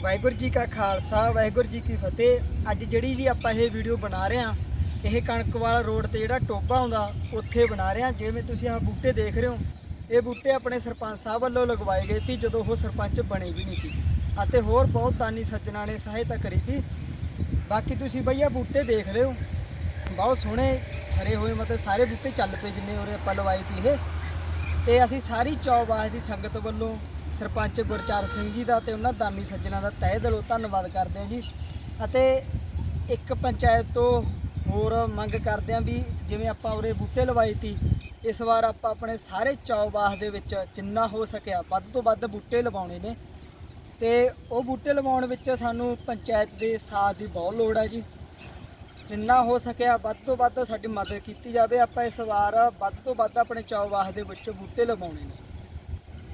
ਵਾਹਿਗੁਰੂ ਜੀ ਕਾ ਖਾਲਸਾ, ਵਾਹਿਗੁਰੂ ਜੀ ਕੀ ਫਤਿਹ। ਅੱਜ ਜਿਹੜੀ ਜੀ ਆਪਾਂ ਇਹ ਵੀਡੀਓ ਬਣਾ ਰਹੇ ਹਾਂ, ਇਹ ਕਣਕ ਵਾਲਾ ਰੋਡ ਤੇ ਜਿਹੜਾ ਟੋਬਾ ਹੁੰਦਾ ਉੱਥੇ ਬਣਾ ਰਹੇ ਹਾਂ। ਜਿਵੇਂ ਤੁਸੀਂ ਆਹ ਬੂਟੇ ਦੇਖ ਰਹੇ ਹੋ, ਇਹ ਬੂਟੇ ਆਪਣੇ ਸਰਪੰਚ ਸਾਹਿਬ ਵੱਲੋਂ ਲਗਵਾਏ ਗਏ ਸੀ, ਜਦੋਂ ਉਹ ਸਰਪੰਚ ਬਣੇ ਵੀ ਨਹੀਂ ਸੀ। ਅਤੇ ਹੋਰ ਬਹੁਤ ਦਾਨੀ ਸੱਜਣਾ ਨੇ ਸਹਾਇਤਾ ਕਰੀ ਸੀ। ਬਾਕੀ ਤੁਸੀਂ ਬਈ ਆਹ ਬੂਟੇ ਦੇਖ ਰਹੇ ਹੋ ਬਹੁਤ ਸੋਹਣੇ, ਹਰੇ ਹੋਏ, ਮਤਲਬ ਸਾਰੇ ਬੂਟੇ ਚੱਲ ਪਏ ਜਿੰਨੇ ਉਰੇ ਆਪਾਂ ਲਵਾਏ ਸੀ ਇਹ। ਤੇ ਅਸੀਂ ਸਾਰੀ ਚੌਬਾਸ ਦੀ ਸੰਗਤ ਵੱਲੋਂ ਸਰਪੰਚ ਗੁਰਚਾਰ ਸਿੰਘ ਜੀ ਦਾ ਤੇ ਉਹਨਾਂ ਦਾਨੀ ਸੱਜਣਾ ਦਾ ਤਹਿ ਦਿਲੋਂ ਧੰਨਵਾਦ ਕਰਦੇ ਹਾਂ ਜੀ। ਅਤੇ ਇੱਕ ਪੰਚਾਇਤ ਤੋਂ ਹੋਰ ਮੰਗ ਕਰਦੇ ਹਾਂ ਵੀ ਜਿਵੇਂ ਆਪਾਂ ਉਰੇ ਬੂਟੇ ਲਵਾਏ ਤੀ ਇਸ ਵਾਰ ਆਪਾਂ ਆਪਣੇ ਸਾਰੇ ਚੌਬਾਸ ਦੇ ਵਿੱਚ ਜਿੰਨਾ ਹੋ ਸਕਿਆ ਵੱਧ ਤੋਂ ਵੱਧ ਬੂਟੇ ਲਵਾਉਣੇ ਨੇ। ਤੇ ਉਹ ਬੂਟੇ ਲਵਾਉਣ ਵਿੱਚ ਸਾਨੂੰ ਪੰਚਾਇਤ ਦੇ ਸਾਥ ਦੀ ਬਹੁਤ ਲੋੜ ਹੈ ਜੀ। ਜਿੰਨਾ ਹੋ ਸਕਿਆ ਵੱਧ ਤੋਂ ਵੱਧ ਸਾਡੀ ਮਦਦ ਕੀਤੀ ਜਾਵੇ, ਆਪਾਂ ਇਸ ਵਾਰ ਵੱਧ ਤੋਂ ਵੱਧ ਆਪਣੇ ਚੌਬਾਸ ਦੇ ਵਿੱਚ ਬੂਟੇ ਲਵਾਉਣੇ ਨੇ।